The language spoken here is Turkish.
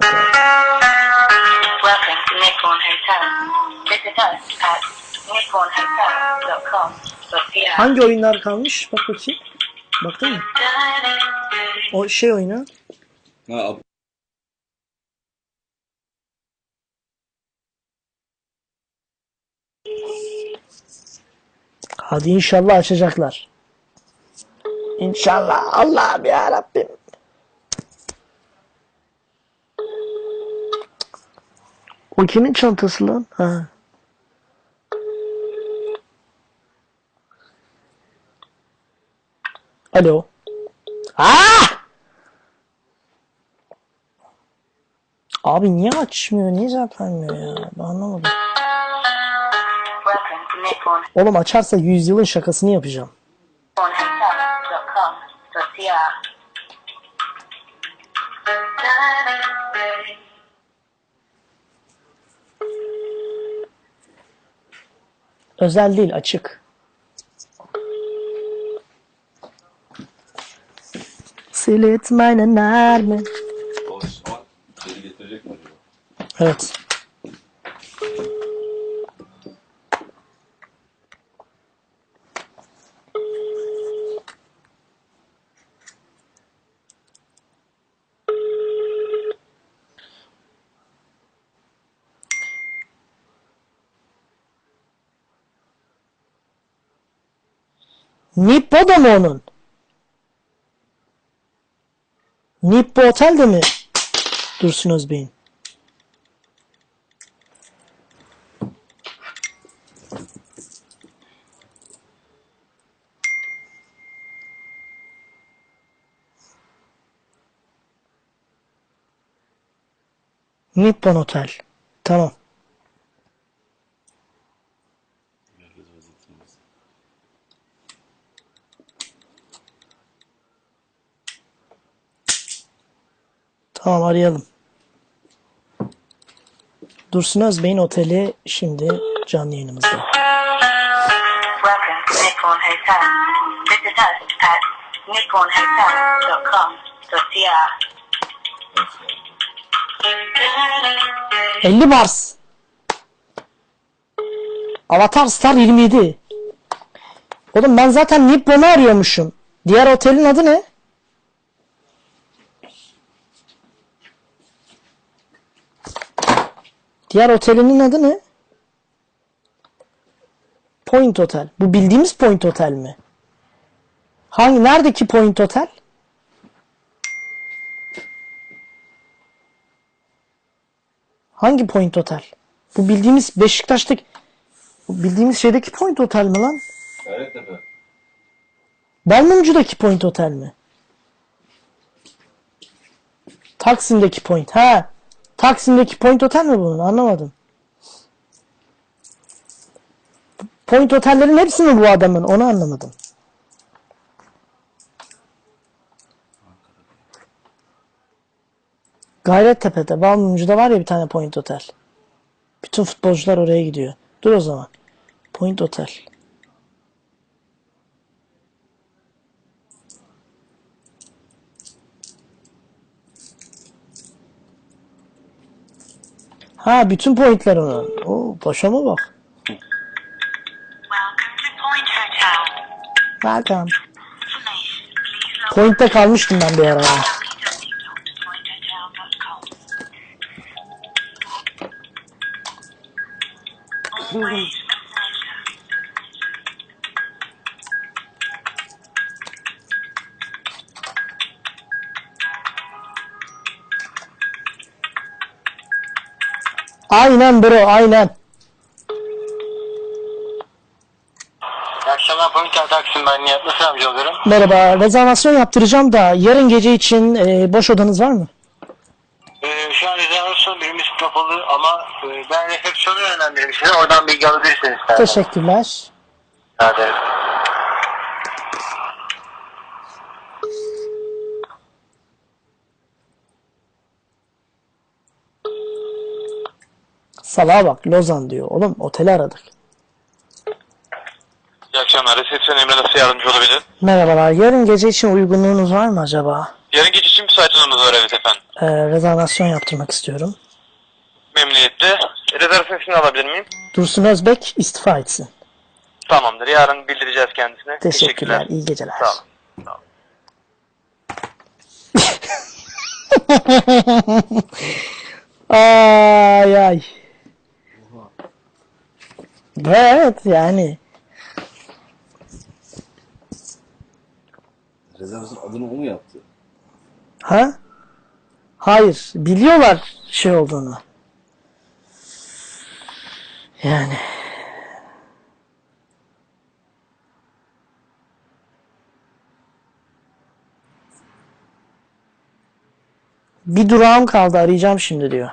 Hadi. Welcome to Nippon Hotel. Visit us at nipponhotel.com for PR. Hangi oyunlar kalmış? Bak bakayım. Baktın mı? O şey oyunu. Ha, ab- Hadi inşallah açacaklar. İnşallah. Allah'ım ya Rabbim. O kimin çantası lan? Ha. Alo. Ah! Abi niye açmıyor? Niye cevap ya? Ben anlamadım. Oğlum açarsa yüzyılın şakasını yapacağım. Özel değil açık. Silit meine acaba? Evet. Nippo da mı onun? Nippo Otel de mi? Dursun Özbey'in. Nippon Otel. Tamam. Tamam arayalım. Dursun Özbey'in oteli şimdi canlı yayınımızda. 50 Mars. Avatar Star 27. Oğlum ben zaten Nippon'u arıyormuşum. Diğer otelin adı ne? Diğer otelinin adı ne? Point Hotel. Bu bildiğimiz Point Hotel mi? Hangi neredeki Point Hotel? Hangi Point Hotel? Bu bildiğimiz Beşiktaş'taki bu bildiğimiz şeydeki Point Hotel mi lan? Gayrettepe. Balmumcu'daki Point Hotel mi? Taksim'deki Point. Ha. Taksim'deki Point Hotel mi bunun? Anlamadım. Point Otellerin hepsi mi bu adamın? Onu anlamadım. Gayrettepe'de, Balmumcu'da var ya bir tane Point Hotel. Bütün futbolcular oraya gidiyor. Dur o zaman. Point Hotel. Ha bütün pointler onun. Oo paşama bak. Welcome Point'te kalmıştım ben bir ara. Always Aynen bro aynen. İyi akşamlar Pointer Taksim ben Nihat. Nasıl yardımcı oluyorum? Merhaba. Rezervasyon yaptıracağım da yarın gece için e, boş odanız var mı? Ee, şu an rezervasyon birimiz kapalı ama e, ben resepsiyonu yönlendireyim size. Oradan bilgi alabilirsiniz. istersen. Teşekkürler. Salaha bak Lozan diyor. Oğlum oteli aradık. İyi akşamlar. Resepsiyon Emre nasıl yardımcı olabilir? Merhabalar. Yarın gece için uygunluğunuz var mı acaba? Yarın geç için müsait olunuz var evet efendim. Ee, rezervasyon yaptırmak istiyorum. Memnuniyetle. Rezervasyon ismini alabilir miyim? Dursun Özbek istifa etsin. Tamamdır. Yarın bildireceğiz kendisine. Teşekkürler. iyi geceler. Sağ olun. Sağ olun. Ay Evet yani. Rezervasyon adını o mu yaptı? Ha? Hayır. Biliyorlar şey olduğunu. Yani. Bir durağım kaldı arayacağım şimdi diyor.